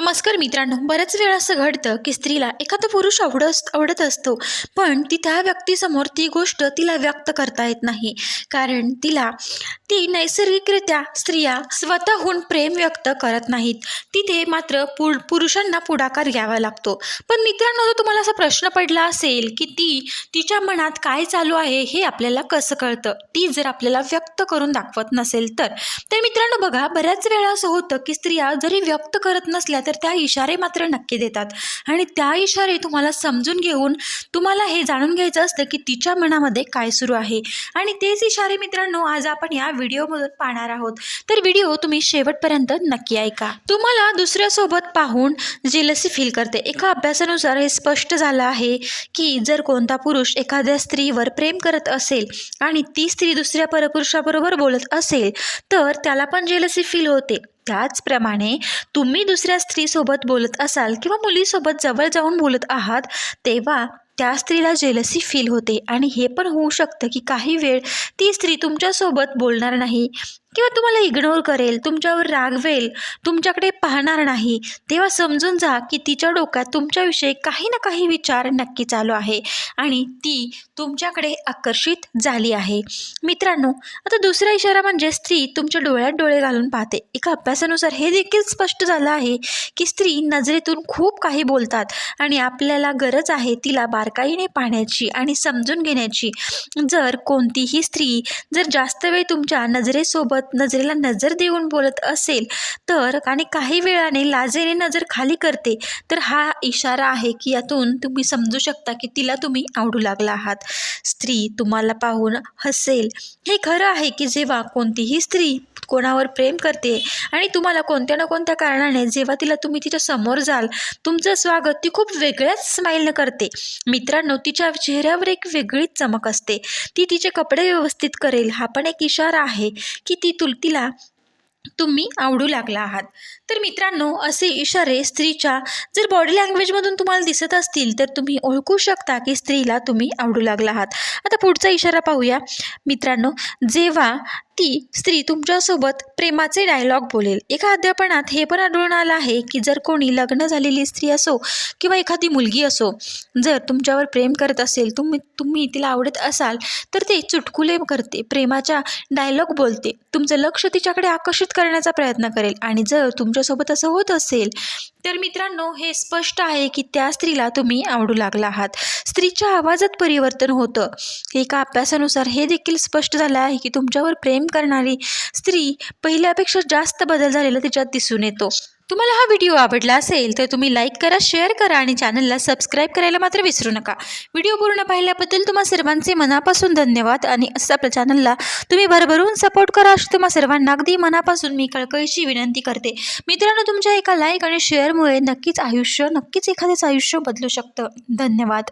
नमस्कार मित्रांनो बऱ्याच वेळा असं घडतं की स्त्रीला एखादा पुरुष आवड आवडत असतो पण ती त्या व्यक्तीसमोर ती गोष्ट तिला व्यक्त करता येत नाही. कारण तिला ती नैसर्गिकरित्या स्त्रिया स्वतःहून प्रेम व्यक्त करत नाहीत. तिथे मात्र पु पुरुषांना पुढाकार घ्यावा लागतो. पण मित्रांनो जर तुम्हाला असा प्रश्न पडला असेल की ती तिच्या मनात काय चालू आहे हे आपल्याला कसं कळतं? ती जर आपल्याला व्यक्त करून दाखवत नसेल तर. तर मित्रांनो बघा बऱ्याच वेळा असं होतं की स्त्रिया जरी व्यक्त करत नसल्या तर त्या इशारे मात्र नक्की देतात. आणि त्या इशारे तुम्हाला समजून घेऊन तुम्हाला हे जाणून घ्यायचं असतं की तिच्या मनामध्ये काय सुरू आहे. आणि तेच इशारे मित्रांनो आज आपण या व्हिडिओमधून पाहणार आहोत. तर व्हिडिओ तुम्ही शेवटपर्यंत नक्की ऐका. तुम्हाला दुसऱ्यासोबत पाहून जेलसी फील करते. एका अभ्यासानुसार हे स्पष्ट झालं आहे की जर कोणता पुरुष एखाद्या स्त्रीवर प्रेम करत असेल आणि ती स्त्री दुसऱ्या परपुरुषाबरोबर बोलत असेल तर त्याला पण जेलसी फील होते. त्याचप्रमाणे तुम्ही दुसऱ्या स्त्रीसोबत बोलत असाल किंवा मुलीसोबत जवळ जाऊन बोलत आहात तेव्हा त्या स्त्रीला जेलसी फील होते. आणि हे पण होऊ शकतं की काही वेळ ती स्त्री तुमच्यासोबत बोलणार नाही किंवा तुम्हाला इग्नोर करेल तुमच्यावर रागवेल तुमच्याकडे पाहणार नाही. तेव्हा समजून जा की तिच्या डोक्यात तुमच्याविषयी काही ना काही विचार नक्की चालू आहे. आणि ती तुमच्याकडे आकर्षित झाली आहे. मित्रांनो आता दुसरा इशारा म्हणजे स्त्री तुमच्या डोळ्यात डोळे घालून पाहते. एका अभ्यासानुसार हे देखील स्पष्ट झालं आहे की स्त्री नजरेतून खूप काही बोलतात आणि आपल्याला गरज आहे तिला बार बारकाईने पाहण्याची आणि समजून घेण्याची. जर कोणतीही स्त्री जर जास्त वेळ तुमच्या नजरेसोबत नजरेला नजर देऊन बोलत असेल तर आणि काही वेळाने लाजेने नजर खाली करते तर हा इशारा आहे की यातून तुम्ही समजू शकता की तिला तुम्ही आवडू लागला आहात. स्त्री तुम्हाला पाहून हसेल. हे खरं आहे की जेव्हा कोणतीही स्त्री कोणावर प्रेम करते आणि तुम्हाला कोणत्या ना कोणत्या कारणाने जेव्हा तिला तुम्ही तिच्या समोर जाल तुमचं स्वागत ती खूप वेगळ्याच स्माईलनं करते. मित्रांनो तिच्या चेहऱ्यावर एक वेगळीच चमक असते. ती तिचे कपडे व्यवस्थित करेल. हा पण एक इशारा आहे की ती तुल तिला तुम्ही आवडू लागला आहात. तर मित्रांनो असे इशारे स्त्रीच्या जर बॉडी लँग्वेजमधून तुम्हाला दिसत असतील तर तुम्ही ओळखू शकता की स्त्रीला तुम्ही आवडू लागला आहात. आता पुढचा इशारा पाहूया. मित्रांनो जेव्हा ती स्त्री तुमच्यासोबत प्रेमाचे डायलॉग बोलेल. एका अध्यापनात हे पण आढळून आलं आहे की जर कोणी लग्न झालेली स्त्री असो किंवा एखादी मुलगी असो जर तुमच्यावर प्रेम करत असेल तुम्ही तुम्ही तिला आवडत असाल तर ते चुटकुले करते प्रेमाच्या डायलॉग बोलते. तुमचं लक्ष तिच्याकडे आकर्षित करण्याचा प्रयत्न करेल. आणि जर तुमच्यासोबत असं होत असेल तर मित्रांनो हे स्पष्ट आहे की त्या स्त्रीला तुम्ही आवडू लागला आहात. स्त्रीच्या आवाजात परिवर्तन होतं. एका अभ्यासानुसार हे देखील स्पष्ट झालं आहे की तुमच्यावर प्रेम करणारी स्त्री पहिल्यापेक्षा जास्त बदल झालेला तिच्यात दिसून येतो. तुम्हाला हा व्हिडिओ आवडला असेल तर तुम्ही लाईक करा शेअर करा आणि चॅनलला सबस्क्राईब करायला मात्र विसरू नका. व्हिडिओ पूर्ण पाहिल्याबद्दल तुम्हा सर्वांचे मनापासून धन्यवाद आणि असं आपल्या चॅनलला तुम्ही भरभरून सपोर्ट करा अशी तुम्हा सर्वांना अगदी मनापासून मी कळकळीची विनंती करते. मित्रांनो तुमच्या एका लाईक आणि शेअरमुळे नक्कीच आयुष्य नक्कीच एखाद्याचं आयुष्य बदलू शकतं. धन्यवाद.